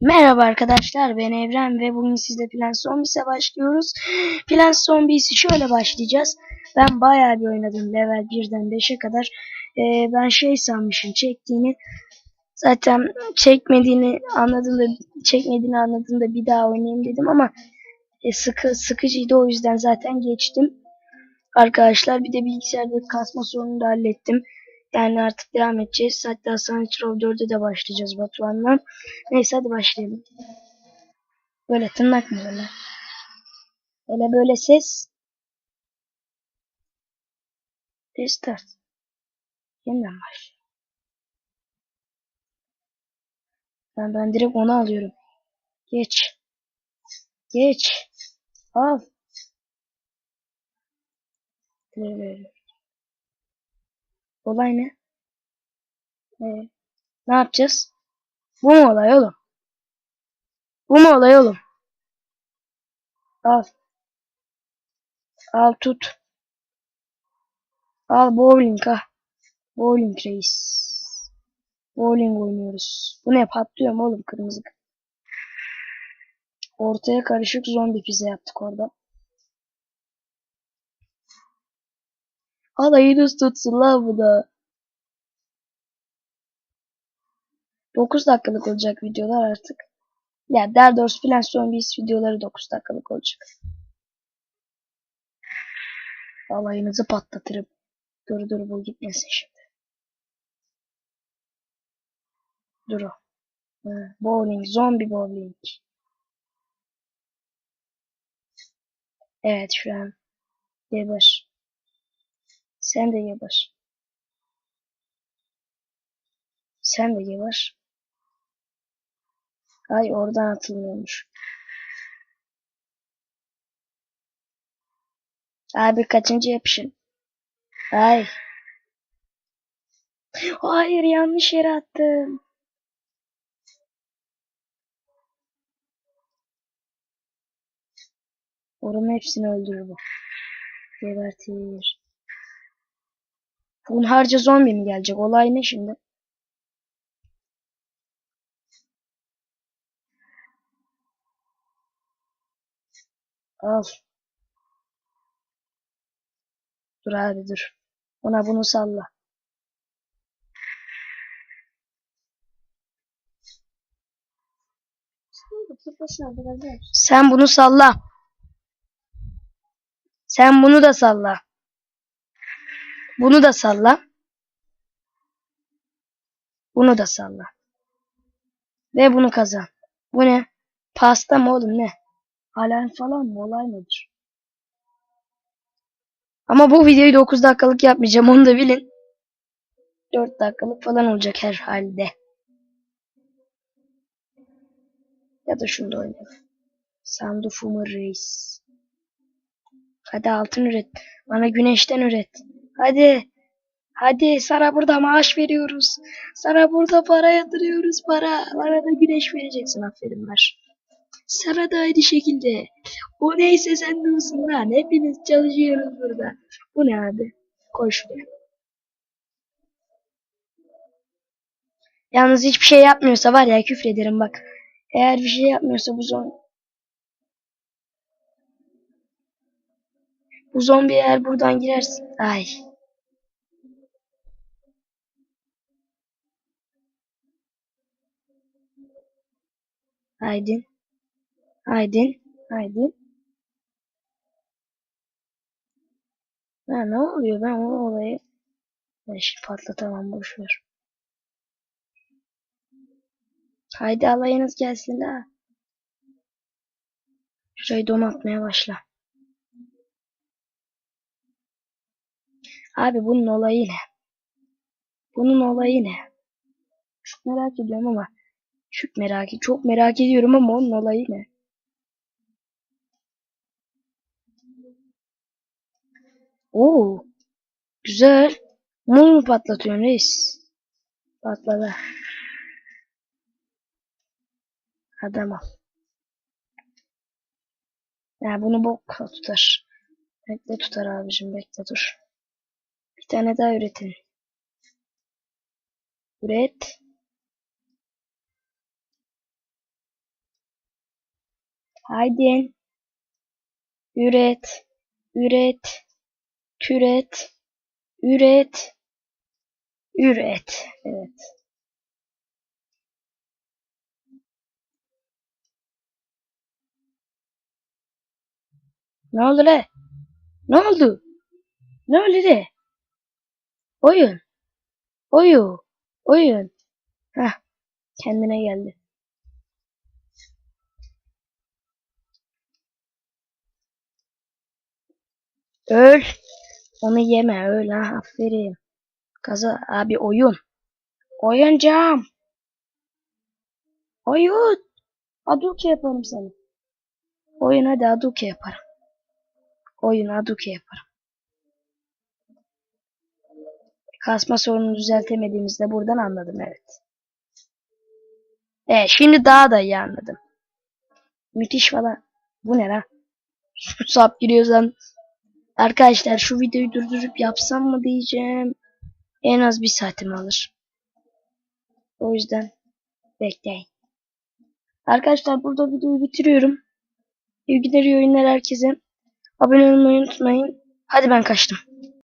Merhaba arkadaşlar ben Evren ve bugün sizle Plants Zombies'e başlıyoruz. Plants Zombies'i şöyle başlayacağız. Ben bayağı bir oynadım level 1'den 5'e kadar. Ee, ben şey sanmışım çektiğini zaten çekmediğini anladığımda çekmediğini anladığımda bir daha oynayayım dedim ama e, sıkı sıkıcıydı o yüzden zaten geçtim. Arkadaşlar bir de bilgisayardaki kasma sorununu da hallettim. Yani artık devam edeceğiz. Hatta Saints Row 4'e de başlayacağız Batuhan'la. Neyse hadi başlayalım. Böyle tırnak mı böyle? Böyle böyle ses. Restart. Yeniden başla. Ben, ben direkt onu alıyorum. Geç. Geç. Al. Böyle. Olay ne? Ee, ne yapacağız? Bu mu olay oğlum? Bu mu olay oğlum? Al. Al tut. Al bowling ha. Bowling reis. Bowling oynuyoruz. Bu ne patlıyor mu oğlum kırmızı? Ortaya karışık zombi pizza yaptık orada. Alayınız tutsun la bu da. 9 dakikalık olacak videolar artık. Ya daha doğrusu Plants Zombies videoları 9 dakikalık olacak. Alayınızı patlatırım. Dur dur bu gitmesin şimdi. Dur o. Ha, Bowling, zombi bowling. Evet şu an. Geber. Sen de geber. Sen de geber. Ay oradan atılmıyormuş. Abi kaçıncı yapışın? Ay. Hayır yanlış yere attım. Oranın hepsini öldürür bu. Gebertir. Hunharca zombi mi gelecek? Olay ne şimdi? Al. Dur abi dur. Ona bunu salla. Sen bunu salla. Sen bunu da salla. Bunu da salla. Bunu da salla. Ve bunu kazan. Bu ne? Pasta mı oğlum ne? Alarm falan mı? Olay mıdır? Ama bu videoyu 9 dakikalık yapmayacağım. Onu da bilin. 4 dakikalık falan olacak herhalde. Ya da şunu da oynayalım. Sandufumu reis. Hadi altın üret. Bana güneşten üret. Hadi. Hadi sana burada maaş veriyoruz. Sana burada para yatırıyoruz para. Bana da güneş vereceksin aferin ver. Sana da aynı şekilde. O neyse sen de olsun lan. Hepiniz çalışıyoruz burada. Bu ne abi? Koy şuraya. Yalnız hiçbir şey yapmıyorsa var ya küfrederim bak. Eğer bir şey yapmıyorsa bu zombi Bu zombi eğer buradan girersin. Ay. Haydin. Haydin. Haydin. Ha ne oluyor ben o olayı ben şimdi patlatamam boşver. Haydi alayınız gelsin ha. Şurayı donatmaya başla. Abi bunun olayı ne? Bunun olayı ne? Çok merak ediyorum ama çok merak çok merak ediyorum ama onun olayı ne? Oo, güzel. Mum mu patlatıyorsun reis? Patladı. Adam al. Ya bunu bok tutar. Bekle tutar abicim bekle dur. Bir tane daha üretin. Üret. Haydi. Üret. Üret. Türet. Üret. Üret. Evet. Ne oldu le? Ne oldu? Ne oldu de? Oyun. Oyu. Oyun. Heh. Kendine geldi. Öl. Onu yeme öl ha aferin. Kaza abi oyun. Oyuncağım. Oyun. Aduke yaparım sana. Oyun hadi Aduke yaparım. Oyun Aduke yaparım. Kasma sorununu düzeltemediğimizde buradan anladım evet. Evet şimdi daha da iyi anladım. Müthiş falan. Bu ne lan? Sap giriyorsan. Arkadaşlar şu videoyu durdurup yapsam mı diyeceğim. En az bir saatimi alır. O yüzden bekleyin. Arkadaşlar burada videoyu bitiriyorum. İyi günler iyi oyunlar herkese. Abone olmayı unutmayın. Hadi ben kaçtım.